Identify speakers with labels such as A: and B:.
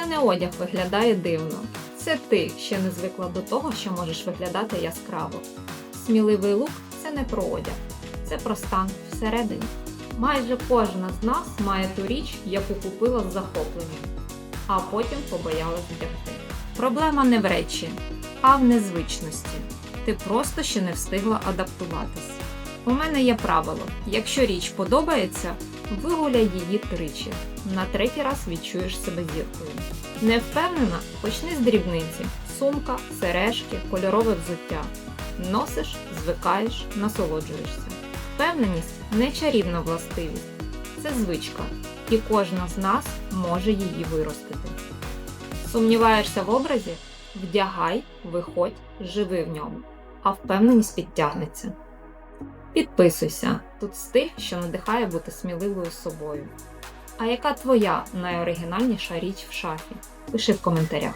A: Це не одяг виглядає дивно. Це ти ще не звикла до того, що можеш виглядати яскраво. Сміливий лук це не про одяг, це про стан всередині. Майже кожна з нас має ту річ, яку купила з захопленням, а потім побоялась вдягти. Проблема не в речі, а в незвичності. Ти просто ще не встигла адаптуватись. У мене є правило: якщо річ подобається, вигуляй її тричі. На третій раз відчуєш себе зіркою. Не впевнена, почни з дрібниці: сумка, сережки, кольорове взуття. Носиш, звикаєш, насолоджуєшся. Впевненість не чарівна властивість, це звичка, і кожна з нас може її виростити. Сумніваєшся в образі? Вдягай, виходь, живи в ньому, а впевненість підтягнеться. Підписуйся, тут стиль, що надихає бути сміливою собою. А яка твоя найоригінальніша річ в шафі? Пиши в коментарях.